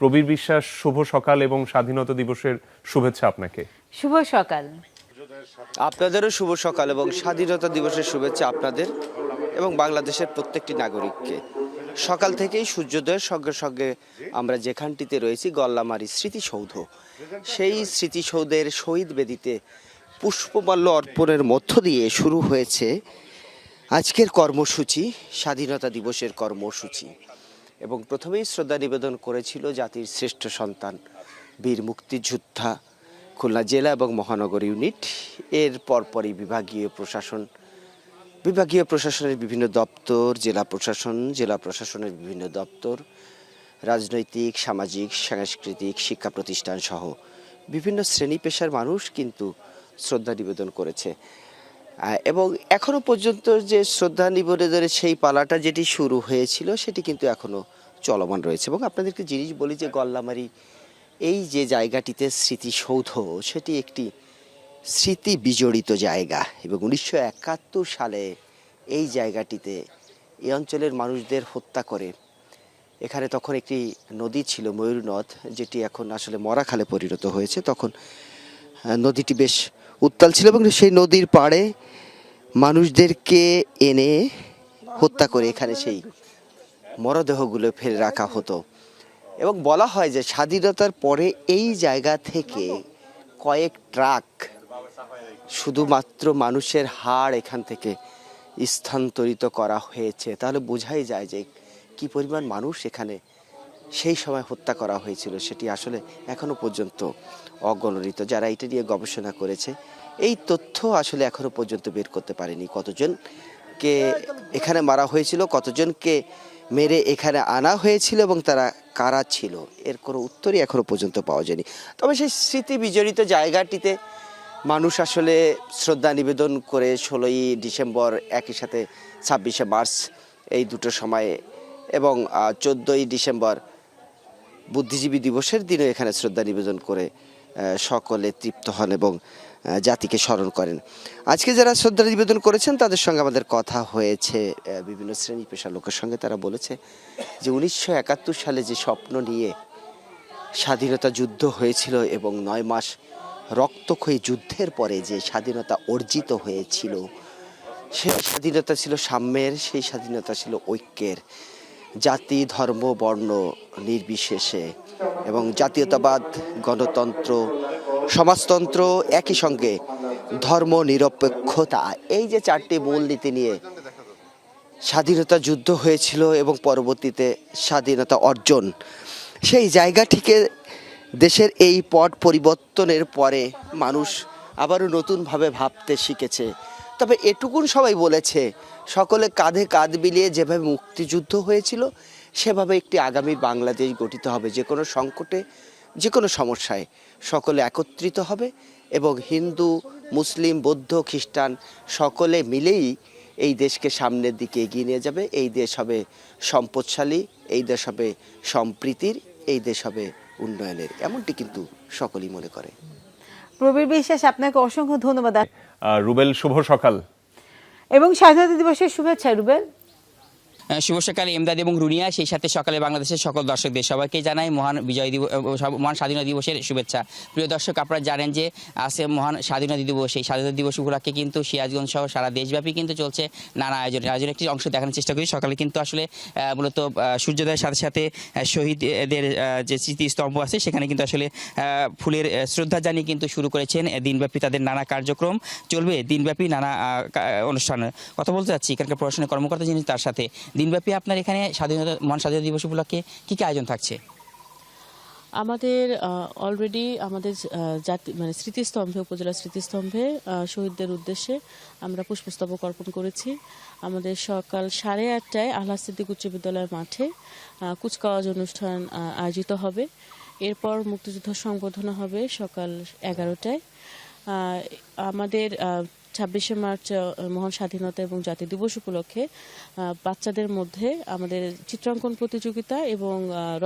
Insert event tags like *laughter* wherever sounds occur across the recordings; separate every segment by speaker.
Speaker 1: প্রবীর বিশ্বাস শুভ সকাল এবং স্বাধীনতা দিবসের শুভেচ্ছা আপনাকে।
Speaker 2: শুভ সকাল।
Speaker 3: আপনাদেরও শুভ সকাল এবং স্বাধীনতা দিবসের শুভেচ্ছা আপনাদের এবং বাংলাদেশের প্রত্যেকটি নাগরিককে। সকাল থেকেই সূর্যোদয়ের সঙ্গে সঙ্গে আমরা যেখানটিতে রয়েছি গল্লামারি স্মৃতিসৌধ। সেই স্মৃতিসৌধের শহীদ বেদিতে পুষ্পমাল্য অর্পণের মধ্য দিয়ে শুরু হয়েছে আজকের কর্মসূচি স্বাধীনতা দিবসের কর্মসূচি। এবং প্রথমেই শ্রদ্ধা নিবেদন করেছিল জাতির শ্রেষ্ঠ সন্তান, বীর মুক্তিযোদ্ধা, খুলনা জেলা এবং মহানগর ইউনিট। এর পরপরই বিভাগীয় প্রশাসন, বিভাগীয় প্রশাসনের বিভিন্ন দপ্তর, জেলা প্রশাসন, জেলা প্রশাসনের বিভিন্ন দপ্তর, রাজনৈতিক, সামাজিক, সাংস্কৃতিক, শিক্ষা প্রতিষ্ঠান সহ বিভিন্ন শ্রেণি পেশার মানুষ কিন্তু শ্রদ্ধা নিবেদন করেছে। এবং এখনও পর্যন্ত যে শ্রদ্ধা নিবেদনের সেই পালাটা যেটি শুরু হয়েছিল, সেটি কিন্তু এখনও চলমান রয়েছে। এবং আপনাদেরকে জিনিস বলি যে গল্লামারি, এই যে জায়গাটিতে স্মৃতিসৌধ, সেটি একটি স্মৃতি বিজড়িত জায়গা। এবং উনিশশো একাত্তর সালে এই জায়গাটিতে এই অঞ্চলের মানুষদের হত্যা করে। এখানে তখন একটি নদী ছিল, ময়ূর নদ, যেটি এখন আসলে মরাখালে পরিণত হয়েছে। তখন নদীটি বেশ উত্তাল ছিল এবং সেই নদীর পাড়ে মানুষদেরকে এনে হত্যা করে এখানে সেই মরদেহগুলো ফেলে রাখা হতো। এবং বলা হয় যে স্বাধীনতার পরে এই জায়গা থেকে কয়েক ট্রাক শুধুমাত্র মানুষের হাড় এখান থেকে স্থানান্তরিত করা হয়েছে। তাহলে বোঝাই যায় যে কি পরিমাণ মানুষ এখানে সেই সময় হত্যা করা হয়েছিল, সেটি আসলে এখনও পর্যন্ত অগণনিত যারা এটা নিয়ে গবেষণা করেছে এই তথ্য আসলে এখনও পর্যন্ত বের করতে পারেনি। কতজনকে এখানে মারা হয়েছিল কতজনকে মেরে এখানে আনা হয়েছিল এবং তারা কারা ছিল, এর কোনো উত্তরই এখনও পর্যন্ত পাওয়া যায়নি। তবে সেই স্মৃতি বিজড়িত জায়গাটিতে মানুষ আসলে শ্রদ্ধা নিবেদন করে ষোলোই ডিসেম্বর একই সাথে ছাব্বিশে মার্চ এই দুটো সময়ে এবং চোদ্দোই ডিসেম্বর বুদ্ধিজীবী দিবসের দিনও এখানে শ্রদ্ধা নিবেদন করে সকলে তৃপ্ত হন এবং জাতিকে স্মরণ করেন। আজকে যারা শ্রদ্ধা নিবেদন করেছেন, তাদের সঙ্গে আমাদের কথা হয়েছে বিভিন্ন শ্রেণি পেশার লোকের সঙ্গে তারা বলেছে যে উনিশশো একাত্তর সালে যে স্বপ্ন নিয়ে স্বাধীনতা যুদ্ধ হয়েছিল এবং নয় মাস রক্তক্ষয়ী যুদ্ধের পরে যে স্বাধীনতা অর্জিত হয়েছিল সেই স্বাধীনতা ছিল সাম্যের, সেই স্বাধীনতা ছিল ঐক্যের। জাতি, ধর্ম, বর্ণ নির্বিশেষে এবং জাতীয়তাবাদ, গণতন্ত্র, সমাজতন্ত্র একই সঙ্গে ধর্ম নিরপেক্ষতা এই যে চারটি মূলনীতি নিয়ে স্বাধীনতা যুদ্ধ হয়েছিল এবং পরবর্তীতে স্বাধীনতা অর্জন, সেই জায়গাটিকে দেশের এই পট পরিবর্তনের পরে মানুষ আবারও নতুনভাবে ভাবতে শিখেছে। তবে এটুকুন সবাই বলেছে, সকলে কাঁধে কাঁধ মিলিয়ে যেভাবে মুক্তিযুদ্ধ হয়েছিল সেভাবে একটি আগামী বাংলাদেশ গঠিত হবে যে কোনো সংকটে যে কোনো সমস্যায় সকলে একত্রিত হবে এবং হিন্দু মুসলিম বৌদ্ধ খ্রিস্টান সকলে মিলেই এই দেশকে সামনের দিকে এগিয়ে নিয়ে যাবে। এই দেশ হবে সম্পদশালী এই দেশ হবে সম্প্রীতির এই দেশ হবে উন্নয়নের। এমনটি কিন্তু সকলেই মনে করে।
Speaker 2: প্রবীর বিশ্বাস আপনাকে অসংখ্য ধন্যবাদ।
Speaker 1: রুবেল শুভ সকাল।
Speaker 2: এবং স্বাধীনতা দিবসের শুভেচ্ছা রুবেল।
Speaker 4: শুভ সকালে, এমদাদ এবং রুনিয়া। সেই সাথে সকালে বাংলাদেশের সকল দর্শকদের সবাইকে জানাই মহান বিজয় দিবস মহান স্বাধীনতা দিবসের শুভেচ্ছা। প্রিয় দর্শক, আপনারা জানেন যে আছে মহান স্বাধীনতা দিবস। এই স্বাধীনতা দিবস উপলক্ষে কিন্তু সিরাজগঞ্জ সহ সারা দেশব্যাপী কিন্তু চলছে নানা আয়োজন। আয়োজনের একটি অংশ দেখানোর চেষ্টা করি। সকালে কিন্তু আসলে মূলত সূর্যোদয়ের সাথে সাথে শহীদদের যে স্মৃতিস্তম্ভ আছে, সেখানে কিন্তু আসলে ফুলের শ্রদ্ধা জানিয়ে কিন্তু শুরু করেছেন দিনব্যাপী তাদের নানা কার্যক্রম। চলবে দিনব্যাপী নানা অনুষ্ঠান কথা বলতে চাচ্ছি এখানকার প্রশাসনের কর্মকর্তা যিনি, তার সাথে দিনব্যাপী আপনার এখানে স্বাধীনতা, মহান স্বাধীনতা দিবস উপলক্ষে কী কী আয়োজন থাকছে?
Speaker 5: আমাদের অলরেডি আমাদের জাতি মানে স্মৃতিস্তম্ভে, উপজেলা স্মৃতিস্তম্ভে শহীদদের উদ্দেশ্যে আমরা পুষ্পস্তবক অর্পণ করেছি। আমাদের সকাল সাড়ে আটটায় আহ্লাদ সিদ্দিক উচ্চ বিদ্যালয়ের মাঠে কুচকাওয়াজ অনুষ্ঠান আয়োজিত হবে। এরপর মুক্তিযুদ্ধ সংবর্ধনা হবে সকাল এগারোটায়। আমাদের ছাব্বিশে মার্চ মহান স্বাধীনতা এবং জাতীয় দিবস উপলক্ষে বাচ্চাদের মধ্যে আমাদের চিত্রাঙ্কন প্রতিযোগিতা এবং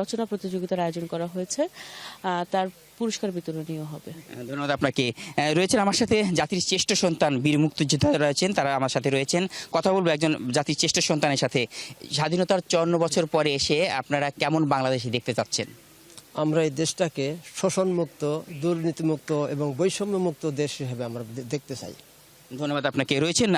Speaker 5: রচনা প্রতিযোগিতার আয়োজন করা হয়েছে। তার পুরস্কার বিতরণীয় হবে।
Speaker 4: ধন্যবাদ আপনাকে। রয়েছেন আমার সাথে জাতির শ্রেষ্ঠ সন্তান বীর মুক্তিযোদ্ধা রয়েছেন। তারা আমার সাথে রয়েছেন। কথা বলব একজন জাতির শ্রেষ্ঠ সন্তানের সাথে। স্বাধীনতার চুয়ান্ন বছর পরে এসে আপনারা কেমন বাংলাদেশে দেখতে চাচ্ছেন?
Speaker 6: আমরা এই দেশটাকে শোষণমুক্ত দুর্নীতিমুক্ত এবং বৈষম্যমুক্ত দেশ হিসেবে আমরা দেখতে চাই।
Speaker 4: ধন্যবাদ আপনাকে। রয়েছেন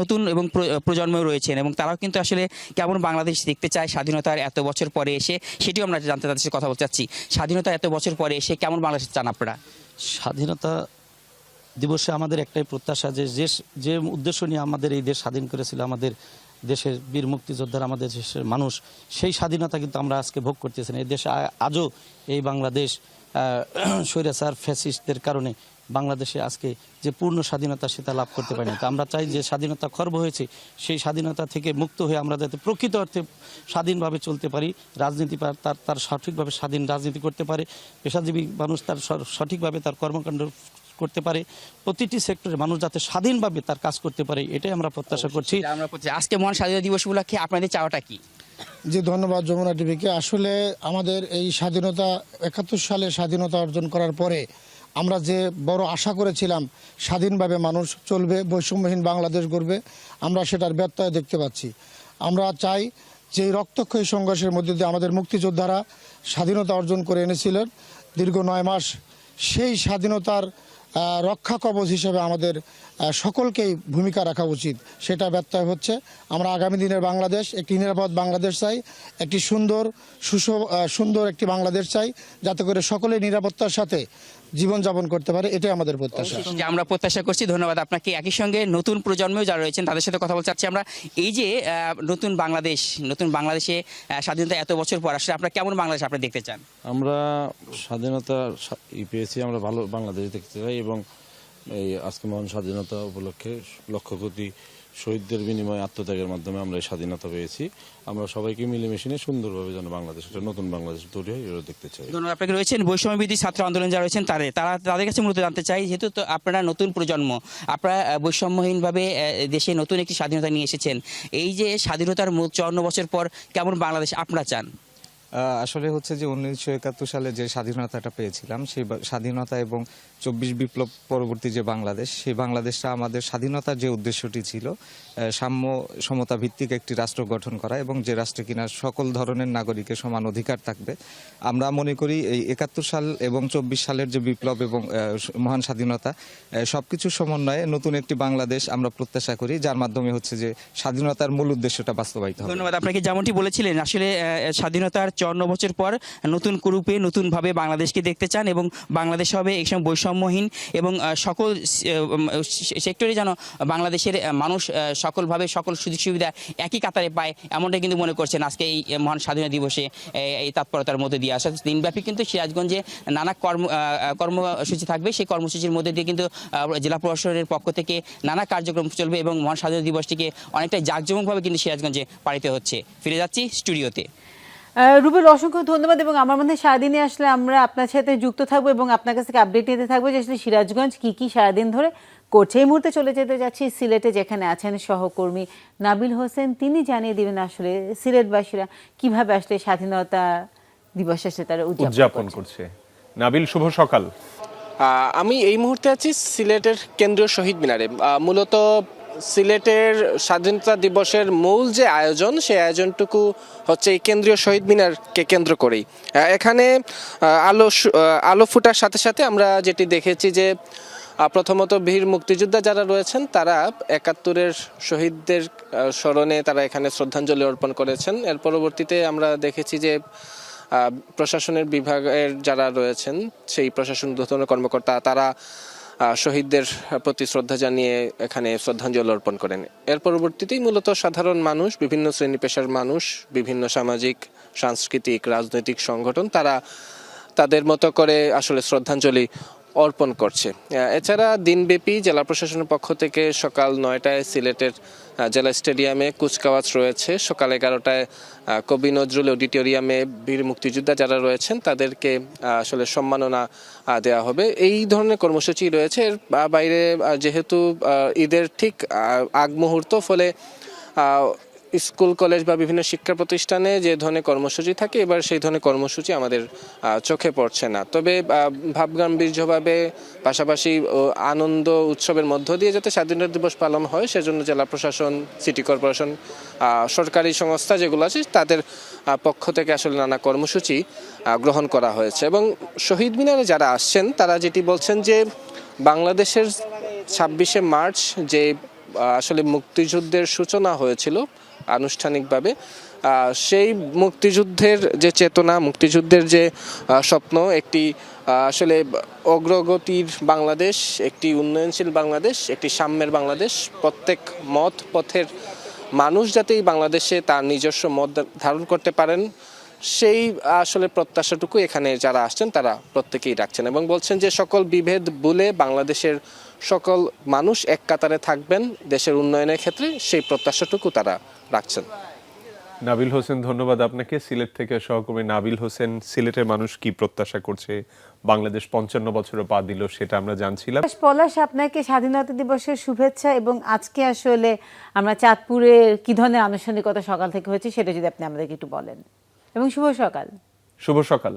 Speaker 4: নতুন এবং প্রজন্ম রয়েছেন এবং তারাও কিন্তু আসলে কেমন বাংলাদেশ দেখতে চায় স্বাধীনতার এত বছর পরে এসে, সেটিও আমরা জানতে তাদের সাথে কথা বলতে চাচ্ছি। স্বাধীনতা এত বছর পরে এসে কেমন বাংলাদেশ চান আপনারা?
Speaker 7: স্বাধীনতা দিবসে আমাদের একটাই প্রত্যাশা যে যে যে উদ্দেশ্য নিয়ে আমাদের এই দেশ স্বাধীন করেছিল, আমাদের দেশের বীর মুক্তিযোদ্ধার, আমাদের দেশের মানুষ, সেই স্বাধীনতা কিন্তু আমরা আজকে ভোগ করতেছি না। এই দেশে আজও এই বাংলাদেশ *clears throat* স্বৈরাচার, ফ্যাসিস্টদের কারণে বাংলাদেশে আজকে যে পূর্ণ স্বাধীনতা সেটা লাভ করতে পারিনি। তো আমরা চাই যে স্বাধীনতা খর্ব হয়েছে সেই স্বাধীনতা থেকে মুক্ত হয়ে আমরা যাতে প্রকৃত অর্থে স্বাধীনভাবে চলতে পারি রাজনীতি তার তার সঠিকভাবে স্বাধীন রাজনীতি করতে পারে পেশাজীবী মানুষ তার সঠিকভাবে তার কর্মকাণ্ড করতে পারে প্রতিটি সেক্টরে মানুষ যাতে স্বাধীনভাবে তার কাজ করতে পারে এটাই আমরা প্রত্যাশা করছি।
Speaker 4: আমরা আজকে মহান স্বাধীনতা দিবস উপলক্ষে আপনাদের চাওয়াটা কি?
Speaker 8: জি ধন্যবাদ যমুনা টিভিকে। আসলে আমাদের এই স্বাধীনতা একাত্তর সালে স্বাধীনতা অর্জন করার পরে আমরা যে বড় আশা করেছিলাম স্বাধীনভাবে মানুষ চলবে, বৈষম্যহীন বাংলাদেশ গড়বে, আমরা সেটার ব্যত্যয় দেখতে পাচ্ছি। আমরা চাই যে রক্তক্ষয়ী সংঘর্ষের মধ্যে দিয়ে আমাদের মুক্তিযোদ্ধারা স্বাধীনতা অর্জন করে এনেছিলেন। দীর্ঘ নয় মাস সেই স্বাধীনতার রক্ষা কবচ হিসেবে আমাদের সকলকেই ভূমিকা রাখা উচিত। সেটা ব্যত্যয় হচ্ছে। আমরা আগামী দিনের বাংলাদেশ একটি নিরাপদ বাংলাদেশ চাই একটি সুন্দর আহ, সুন্দর একটি বাংলাদেশ চাই যাতে করে সকলে নিরাপত্তার সাথে জীবনযাপন করতে পারে। এটাই আমাদের প্রত্যাশা।
Speaker 4: যে আমরা প্রত্যাশা করছি। ধন্যবাদ আপনাকে। একই সঙ্গে নতুন প্রজন্মেও যারা রয়েছেন তাদের সাথে কথা বলতে চাচ্ছি আমরা। এই যে নতুন বাংলাদেশ নতুন বাংলাদেশে স্বাধীনতা এত বছর পর আসলে আপনারা কেমন বাংলাদেশ আপনি দেখতে চান?
Speaker 9: আমরা স্বাধীনতা পেয়েছি। আমরা ভালো বাংলাদেশ দেখতে চাই এবং এই আজকে মহান স্বাধীনতা উপলক্ষে লক্ষ কোটি শহীদদের বিনিময়ে আত্মত্যাগের মাধ্যমে আমরা এই স্বাধীনতা পেয়েছি। আমরা সবাইকে মিলেমিশে সুন্দরভাবে যেন বাংলাদেশ, একটা নতুন বাংলাদেশ তৈরি হয় এটা দেখতে চাই।
Speaker 4: ধন্যবাদ, আপনাকে রয়েছেন বৈষম্যবিধি ছাত্র আন্দোলন যারা রয়েছেন তাদের তারা, তাদের কাছে মূলত জানতে চাই, যেহেতু তো আপনারা নতুন প্রজন্ম, আপনারা বৈষম্যহীনভাবে দেশে নতুন একটি স্বাধীনতা নিয়ে এসেছেন, এই যে স্বাধীনতার চুয়ান্ন বছর পর কেমন বাংলাদেশ, আপনারা চান?
Speaker 10: আসলে হচ্ছে যে উনিশশো একাত্তর সালে যে স্বাধীনতাটা পেয়েছিলাম, সেই স্বাধীনতা এবং চব্বিশ বিপ্লব পরবর্তী যে বাংলাদেশ, সেই বাংলাদেশটা আমাদের স্বাধীনতার যে উদ্দেশ্যটি ছিল সাম্য সমতা ভিত্তিক একটি রাষ্ট্র গঠন করা এবং যে রাষ্ট্রে কিনা সকল ধরনের নাগরিকের সমান অধিকার থাকবে। আমরা মনে করি এই একাত্তর সাল এবং চব্বিশ সালের যে বিপ্লব এবং মহান স্বাধীনতা সব কিছুর সমন্বয়ে নতুন একটি বাংলাদেশ আমরা প্রত্যাশা করি, যার মাধ্যমে হচ্ছে যে স্বাধীনতার মূল উদ্দেশ্যটা বাস্তবায়িত
Speaker 4: ধন্যবাদ। আপনাকে যেমনটি বলেছিলেন, আসলে স্বাধীনতার চুয়ান্ন বছর পর নতুন রূপে নতুনভাবে বাংলাদেশকে দেখতে চান এবং বাংলাদেশ হবে একসময় বৈষম্যহীন এবং সকল সেক্টরে যেন বাংলাদেশের মানুষ সকলভাবে সকল সুযোগ সুবিধা একই কাতারে পায় এমনটাই কিন্তু মনে করছেন আজকে এই মহান স্বাধীনতা দিবসে এই তৎপরতার মধ্যে দিয়ে। আসা দিনব্যাপী কিন্তু সিরাজগঞ্জে নানা কর্ম কর্মসূচি থাকবে। সেই কর্মসূচির মধ্যে দিয়ে কিন্তু জেলা প্রশাসনের পক্ষ থেকে নানা কার্যক্রম চলবে এবং মহান স্বাধীনতা দিবসটিকে অনেকটা জাঁকজমকভাবে কিন্তু সিরাজগঞ্জে পালিত হচ্ছে। ফিরে যাচ্ছি স্টুডিওতে।
Speaker 2: রুবেল অসংখ্য ধন্যবাদ এবং আমার মধ্যে সারাদিনে আসলে আমরা আপনার সাথে যুক্ত থাকব এবং আপনার কাছ থেকে আপডেট নিতে থাকব যে আসলে সিরাজগঞ্জ কী কী সারাদিন ধরে করছে। এই মুহূর্তে চলে যেতে যাচ্ছি সিলেটে যেখানে আছেন সহকর্মী নাবিল হোসেন। তিনি জানিয়ে দিবেন আসলে সিলেটবাসীরা কীভাবে আসলে স্বাধীনতা দিবস আসলে তারা উদযাপন। করছে।
Speaker 1: নাবিল শুভ সকাল।
Speaker 11: আমি এই মুহূর্তে আছি সিলেটের কেন্দ্রীয় শহীদ মিনারে। মূলত সিলেটের স্বাধীনতা দিবসের মূল যে আয়োজন, সেই আয়োজনটুকু হচ্ছে এই কেন্দ্রীয় শহীদ মিনারকে কেন্দ্র করেই। এখানে আলো আলো ফুটার সাথে সাথে আমরা যেটি দেখেছি যে প্রথমত বীর মুক্তিযোদ্ধা যারা রয়েছেন, তারা একাত্তরের শহীদদের স্মরণে তারা এখানে শ্রদ্ধাঞ্জলি অর্পণ করেছেন। এর পরবর্তীতে আমরা দেখেছি যে প্রশাসনের বিভাগের যারা রয়েছেন, সেই প্রশাসন কর্মকর্তা, তারা শহীদদের প্রতি শ্রদ্ধা জানিয়ে এখানে শ্রদ্ধাঞ্জলি অর্পণ করেন। এর পরবর্তীতেই মূলত সাধারণ মানুষ, বিভিন্ন শ্রেণি পেশার মানুষ, বিভিন্ন সামাজিক, সাংস্কৃতিক, রাজনৈতিক সংগঠন, তারা তাদের মতো করে আসলে শ্রদ্ধাঞ্জলি অর্পণ করছে। এছাড়া দিনব্যাপী জেলা প্রশাসনের পক্ষ থেকে সকাল নয়টায় সিলেটের জেলা স্টেডিয়ামে কুচকাওয়াজ রয়েছে। সকাল এগারোটায় কবি নজরুল অডিটোরিয়ামে বীর মুক্তিযোদ্ধা যারা রয়েছেন, তাদেরকে আসলে সম্মাননা দেওয়া হবে। এই ধরনের কর্মসূচি রয়েছে। এর বাইরে যেহেতু ঈদের ঠিক আগ মুহূর্ত, ফলে স্কুল, কলেজ বা বিভিন্ন শিক্ষা প্রতিষ্ঠানে যে ধরনের কর্মসূচি থাকে, এবার সেই ধরনের কর্মসূচি আমাদের চোখে পড়ছে না। তবে ভাবগাম্ভীর্যভাবে পাশাপাশি আনন্দ উৎসবের মধ্য দিয়ে যাতে স্বাধীনতা দিবস পালন হয়, সেজন্য জেলা প্রশাসন, সিটি কর্পোরেশন সরকারি সংস্থা যেগুলো আছে, তাদের পক্ষ থেকে আসলে নানা কর্মসূচি গ্রহণ করা হয়েছে। এবং শহীদ মিনারে যারা আসছেন, তারা যেটি বলছেন যে, বাংলাদেশের ছাব্বিশে মার্চ যে আসলে মুক্তিযুদ্ধের সূচনা হয়েছিল আনুষ্ঠানিকভাবে। সেই মুক্তিযুদ্ধের যে চেতনা, মুক্তিযুদ্ধের যে স্বপ্ন, একটি আসলে অগ্রগতির বাংলাদেশ, একটি উন্নয়নশীল বাংলাদেশ, একটি সাম্যের বাংলাদেশ, প্রত্যেক মত পথের মানুষ যাতে এই বাংলাদেশে তার নিজস্ব মত ধারণ করতে পারেন সেই আসলে প্রত্যাশাটুকু এখানে যারা আসছেন তারা প্রত্যেকেই রাখছেন এবং বলছেন যে সকল বিভেদ বলে বাংলাদেশের সকল মানুষ এক কাতারে থাকবেন দেশের উন্নয়নের ক্ষেত্রে সেই প্রত্যাশাটুকু তারা রাখছেন।
Speaker 1: নাবিল হোসেন ধন্যবাদ আপনাকে। সিলেট থেকে সহকর্মী নাবিল হোসেন সিলেটের মানুষ কি প্রত্যাশা করছে? বাংলাদেশ পঞ্চান্ন বছরে পা দিল সেটা আমরা জানছিলাম।
Speaker 2: পলাশ আপনাকে স্বাধীনতা দিবসের শুভেচ্ছা এবং আজকে আসলে আমরা চাঁদপুরে কি ধরনের আনুষ্ঠানিকতা সকাল থেকে হয়েছে সেটা যদি আপনি আমাদেরকে একটু বলেন। এবং শুভ সকাল।
Speaker 1: শুভ সকাল।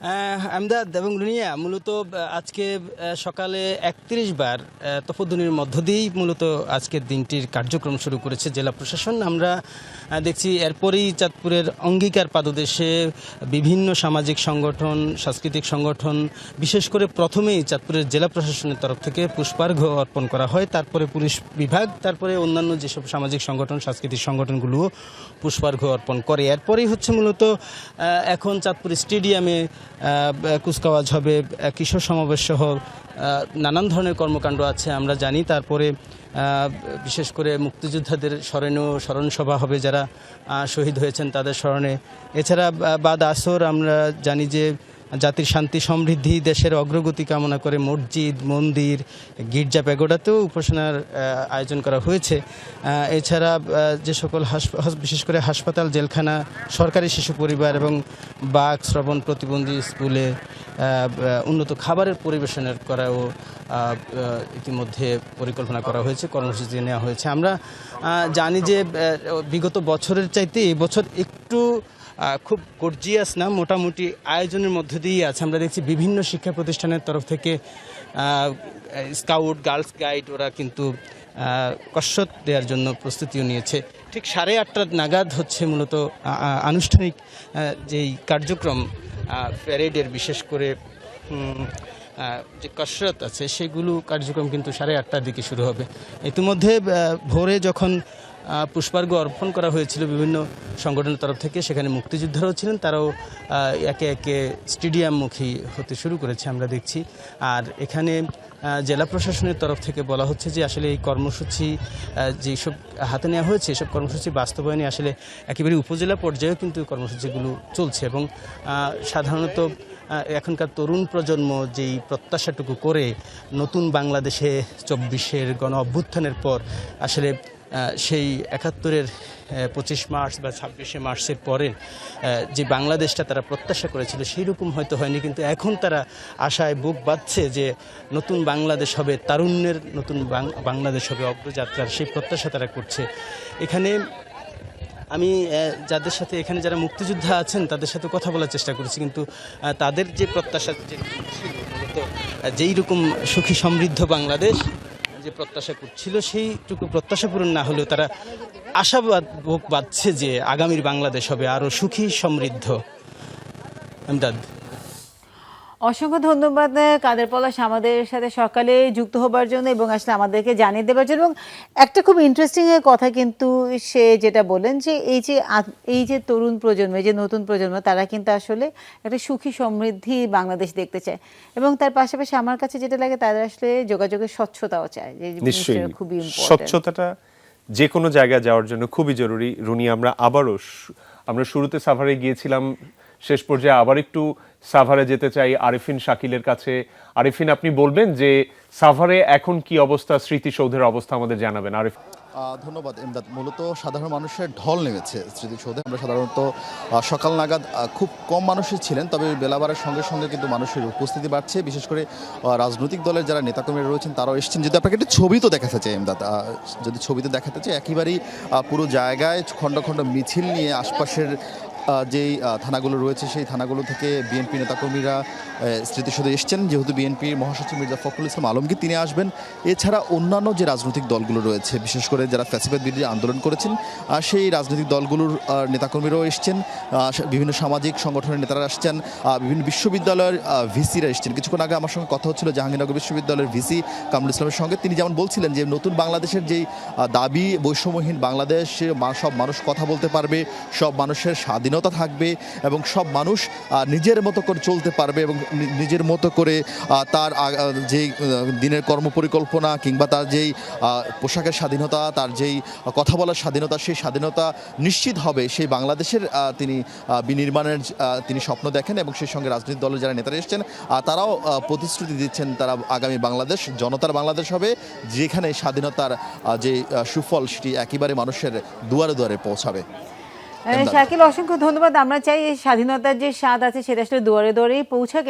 Speaker 7: আমদাদ এবং রুনিয়া মূলত আজকে সকালে একত্রিশ বার মধ্য দিয়েই মূলত আজকের দিনটির কার্যক্রম শুরু করেছে জেলা প্রশাসন। আমরা দেখছি এরপরেই চাঁদপুরের অঙ্গীকার পাদদেশে বিভিন্ন সামাজিক সংগঠন, সাংস্কৃতিক সংগঠন, বিশেষ করে প্রথমেই চাঁদপুরের জেলা প্রশাসনের তরফ থেকে পুষ্পার্ঘ্য অর্পণ করা হয়। তারপরে পুলিশ বিভাগ, তারপরে অন্যান্য যেসব সামাজিক সংগঠন, সাংস্কৃতিক সংগঠনগুলোও পুষ্পার্ঘ্য অর্পণ করে। এরপরেই হচ্ছে মূলত এখন চাঁদপুর স্টেডিয়ামে কুচকাওয়াজ হবে কিশোর সমাবেশ সহ নানান ধরনের কর্মকাণ্ড আছে আমরা জানি। তারপরে বিশেষ করে মুক্তিযোদ্ধাদের স্মরণীয় স্মরণসভা হবে যারা শহীদ হয়েছেন তাদের স্মরণে। এছাড়া বাদ আসর আমরা জানি যে জাতির শান্তি, সমৃদ্ধি, দেশের অগ্রগতি কামনা করে মসজিদ, মন্দির, গির্জা প্যাগোডাতেও উপাসনার আয়োজন করা হয়েছে। এছাড়া যে সকল বিশেষ করে হাসপাতাল, জেলখানা, সরকারি শিশু পরিবার এবং বাক শ্রবণ প্রতিবন্ধী স্কুলে উন্নত খাবারের পরিবেশনের করাও ইতিমধ্যে পরিকল্পনা করা হয়েছে, কর্মসূচি নেওয়া হয়েছে। আমরা জানি যে বিগত বছরের চাইতে এবছর খুব গর্জিয়াস না, মোটামুটি আয়োজনের মধ্য দিয়েই আছে। আমরা দেখছি বিভিন্ন শিক্ষা প্রতিষ্ঠানের তরফ থেকে স্কাউট গার্লস গাইড ওরা কিন্তু কসরত দেওয়ার জন্য প্রস্তুতিও নিয়েছে। ঠিক সাড়ে আটটা নাগাদ হচ্ছে মূলত আনুষ্ঠানিক যেই কার্যক্রম প্যারেডের বিশেষ করে যে কসরত আছে, সেগুলো কার্যক্রম কিন্তু সাড়ে আটটার দিকে শুরু হবে। ইতিমধ্যে ভোরে যখন আহ, পুষ্পার্ঘ্য অর্পণ করা হয়েছিল বিভিন্ন সংগঠনের তরফ থেকে। সেখানে মুক্তিযোদ্ধারাও ছিলেন তারাও একে একে স্টেডিয়ামমুখী হতে শুরু করেছে আমরা দেখছি। আর এখানে জেলা প্রশাসনের তরফ থেকে বলা হচ্ছে যে আসলে এই কর্মসূচি যেসব হাতে নেওয়া হয়েছে এসব কর্মসূচি বাস্তবায়নে আসলে একেবারে উপজেলা পর্যায়েও কিন্তু কর্মসূচিগুলো চলছে এবং সাধারণত এখনকার তরুণ প্রজন্ম যেই প্রত্যাশাটুকু করে নতুন বাংলাদেশে চব্বিশের গণ অভ্যুত্থানের পর আসলে সেই একাত্তরের পঁচিশ মার্চ বা ছাব্বিশে মার্চের পরে যে বাংলাদেশটা তারা প্রত্যাশা করেছিল সেই রকম হয়তো হয়নি, কিন্তু এখন তারা আশায় বুক বাঁধছে যে নতুন বাংলাদেশ হবে, তারুণ্যের নতুন বাংলাদেশ হবে, অগ্রযাত্রার সেই প্রত্যাশা তারা করছে। এখানে আমি যাদের সাথে এখানে যারা মুক্তিযোদ্ধা আছেন, তাদের সাথে কথা বলার চেষ্টা করেছি, কিন্তু তাদের যে প্রত্যাশা যে যেই রকম সুখী সমৃদ্ধ বাংলাদেশ যে প্রত্যাশা করছিল সেইটুকু প্রত্যাশা পূরণ না হলেও তারা আশাবাদ বাঁধছে যে আগামীর বাংলাদেশ হবে আরও সুখী সমৃদ্ধ। আমদাদ।
Speaker 2: অসংখ্য ধন্যবাদ কাদের পলাশ আমাদের সাথে সকালে যুক্ত হবার জন্য এবং আসলে আমাদেরকে জানিয়ে দেওয়ার জন্য। এবং একটা খুব ইন্টারেস্টিং কথা কিন্তু সে যেটা বলেন যে এই যে এই যে তরুণ প্রজন্ম এই যে নতুন প্রজন্ম তারা কিন্তু আসলে একটা সুখী সমৃদ্ধি বাংলাদেশ দেখতে চায়। এবং তার পাশাপাশি আমার কাছে যেটা লাগে তারা আসলে যোগাযোগের স্বচ্ছতাও চায় যে খুবই
Speaker 1: স্বচ্ছতাটা যে কোনো জায়গায় যাওয়ার জন্য খুবই জরুরি। রুনি আমরা আবারও আমরা শুরুতে সাভারে গিয়েছিলাম শেষ পর্যায়ে আবার একটু সাভারে যেতে চাই আরিফিন শাকিলের কাছে। আরিফিন, আপনি বলবেন যে সাভারে এখন কি অবস্থা, স্মৃতিসৌধের অবস্থা আমাদের জানাবেন। আরিফ
Speaker 12: ধন্যবাদ এমদাদ মূলত সাধারণ মানুষের ঢল নেমেছে স্মৃতিসৌধে। আমরা সাধারণত সকাল নাগাদ খুব কম মানুষই ছিলেন, তবে বেলা বাড়ার সঙ্গে সঙ্গে কিন্তু মানুষের উপস্থিতি বাড়ছে। বিশেষ করে রাজনৈতিক দলের যারা নেতাকর্মীরা রয়েছেন, তারাও এসেছেন। যদি আপনাকে একটি ছবি তো দেখাতে চাই এমদাদ যদি ছবিতে দেখাতে চাই, একেবারেই পুরো জায়গায় খণ্ড খণ্ড মিছিল নিয়ে আশপাশের যেই থানাগুলো রয়েছে, সেই থানাগুলো থেকে বিএনপি নেতাকর্মীরা স্মৃতিসৌধে এসছেন। যেহেতু বিএনপির মহাসচিব মির্জা ফখরুল ইসলাম আলমগীর তিনি আসবেন। এছাড়া অন্যান্য যে রাজনৈতিক দলগুলো রয়েছে, বিশেষ করে যারা ফ্যাসিবাদ বিরোধী আন্দোলন করেছেন, আর সেই রাজনৈতিক দলগুলোর নেতাকর্মীরাও এসছেন। বিভিন্ন সামাজিক সংগঠনের নেতারা আসছেন বিভিন্ন বিশ্ববিদ্যালয়ের ভিসিরা এসছেন। কিছুক্ষণ আগে আমার সঙ্গে কথা হচ্ছিল জাহাঙ্গীরনগর বিশ্ববিদ্যালয়ের ভিসি কামরুল ইসলামের সঙ্গে। তিনি যেমন বলছিলেন যে, নতুন বাংলাদেশের যেই দাবি বৈষম্যহীন বাংলাদেশ সব মানুষ কথা বলতে পারবে, সব মানুষের স্বাধীনতা থাকবে এবং সব মানুষ নিজের মতো করে চলতে পারবে এবং নিজের মতো করে তার আহ, দিনের কর্মপরিকল্পনা কিংবা তার যেই পোশাকের স্বাধীনতা তার যেই কথা বলার স্বাধীনতা সেই স্বাধীনতা নিশ্চিত হবে। সেই বাংলাদেশের তিনি বিনির্মাণের তিনি স্বপ্ন দেখেন এবং সেই সঙ্গে রাজনৈতিক দলের যারা নেতারা এসেছেন তারাও প্রতিশ্রুতি দিচ্ছেন তারা আগামী বাংলাদেশ জনতার বাংলাদেশ হবে যেখানে স্বাধীনতার যে সুফল সেটি একেবারে মানুষের দুয়ারে দুয়ারে পৌঁছাবে।
Speaker 2: শাকিল অসংখ্য ধন্যবাদ। আমরা চাই এই স্বাধীনতার যে স্বাদ আছে সেটা আসলে দুয়ারে দুয়ারেই পৌঁছাক